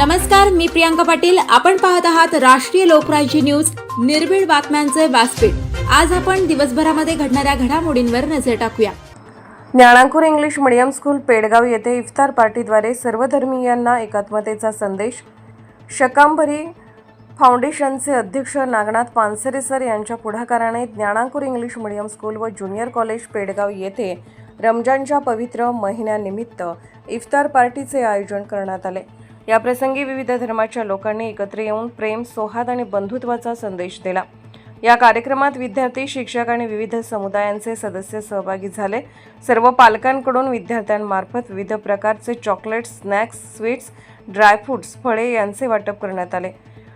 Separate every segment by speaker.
Speaker 1: नमस्कार मी प्रियांका पाटील. आपण पाहत आहात राष्ट्रीय लोकराज्य न्यूज. निर्भीड बातम्यांचे व्यासपीठ. आज आपण दिवसभरामध्ये घडणाऱ्या घडामोडींवर नजर टाकूया.
Speaker 2: Dnyanankur English medium school Pedgaon येथे इफ्तार पार्टीद्वारे सर्व धर्मीयांना एकात्मतेचा संदेश. शकांबरी फाउंडेशनचे अध्यक्ष नागनाथ पानसरे सर यांच्या पुढाकाराने ज्ञानांकुर इंग्लिश मीडियम स्कूल व ज्युनियर कॉलेज पेडगाव येथे रमजानच्या पवित्र महिन्यानिमित्त इफ्तार पार्टीचे आयोजन करण्यात आले. याप्रसंगी विविध धर्माच्या लोकांनी एकत्र येऊन प्रेम सोहाद आणि बंधुत्वाचा संदेश दिला. या कार्यक्रमात विद्यार्थी शिक्षक आणि विविध समुदायांचे सदस्य सहभागी झाले. सर्व पालकांकडून विद्यार्थ्यांमार्फत विविध प्रकारचे चॉकलेट्स स्नॅक्स स्वीट्स ड्रायफ्रुट्स फळे यांचे वाटप करण्यात आले.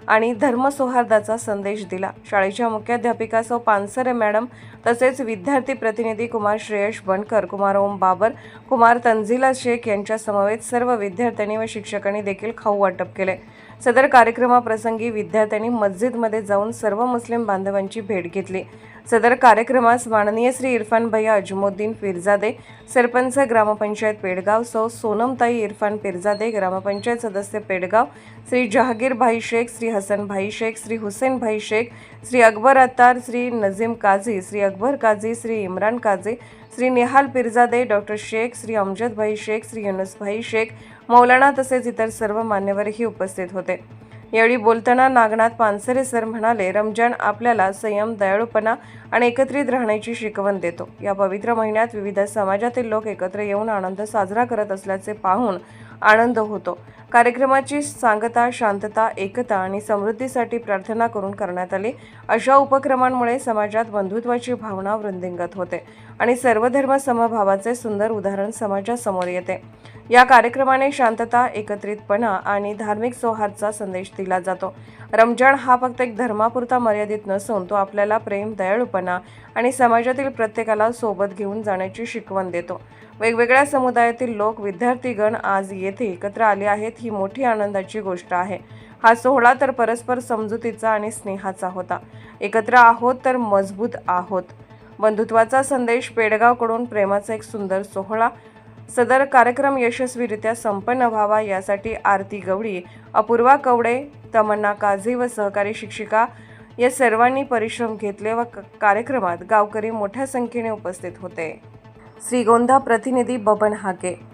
Speaker 2: आणि धर्मसौहार्दाचा संदेश दिला. शाळेच्या मुख्याध्यापिका सौ पानसरे मॅडम तसेच विद्यार्थी प्रतिनिधी कुमार श्रेयश बनकर कुमार ओम बाबर कुमार तंझिला शेख यांच्या समवेत सर्व विद्यार्थ्यांनी व शिक्षकांनी देखील खाऊ वाटप केले. सदर कार्यक्रमाप्रसंगी विद्यार्थ्यांनी मस्जिदमध्ये जाऊन सर्व मुस्लिम बांधवांची भेट घेतली. सदर कार्यक्रमास माननीय श्री इरफान भैया अजमुद्दीन पिरजादे सरपंच ग्रामपंचायत पेडगाव सौ सोनमताई इरफान पिरजादे ग्रामपंचायत सदस्य पेडगाव श्री जहागीर भाई शेख श्री हसन भाई शेख श्री हुसेन भाई शेख श्री अकबर अत्तार श्री नजीम काझी श्री अकबर काझी श्री इम्रान काझी श्री निहाल पिरजादे डॉक्टर शेख श्री अमजद भाई शेख श्री युनुसभाई शेख मौलाना तसेच इतर सर्व मान्यवरही उपस्थित होते. यावेळी बोलताना नागनाथ पानसरे सर म्हणाले रमजान आपल्याला संयम दयाळूपणा आणि एकत्रित राहण्याची शिकवण देतो. या पवित्र महिन्यात विविध समाजातील लोक एकत्र येऊन आनंद साजरा करत असल्याचे पाहून आनंद होतो. कार्यक्रमाची सांगता शांतता एकता आणि समृद्धीसाठी प्रार्थना करून करण्यात आली. अशा उपक्रमांमुळे समाजात बंधुत्वाची भावना वृद्धिंगत होते आणि सर्वधर्म समभावाचे सुंदर उदाहरण समाजासमोर येते. या कार्यक्रमाने शांतता एकत्रितपणा आणि धार्मिक सौहार्दचा संदेश दिला जातो. रमजान हा फक्त एक धर्मापुरता मर्यादित नसून तो आपल्याला प्रेम दयाळूपणा आणि समाजातील प्रत्येकाला सोबत घेऊन जाण्याची शिकवण देतो. वेगवेगळ्या समुदायातील लोक विद्यार्थीगण आज येथे एकत्र आले आहेत. ही मोठी आनंदाची गोष्ट आहे. हा सोहळा तर परस्पर समजुतीचा आणि स्नेहाचा होता. एकत्र आहोत तर मजबूत आहोत. बंधुत्वाचा संदेश पेडगावकडून प्रेमाचा एक सुंदर सोहळा. सदर कार्यक्रम यशस्वीरित्या संपन्न व्हावा यासाठी आरती गवळी अपूर्वा कवडे तमन्ना काझी व सहकारी शिक्षिका या सर्वांनी परिश्रम घेतले व क- कार्यक्रमात गावकरी मोठ्या संख्येने उपस्थित होते. श्रीगोंदा प्रतिनिधी बबन हाके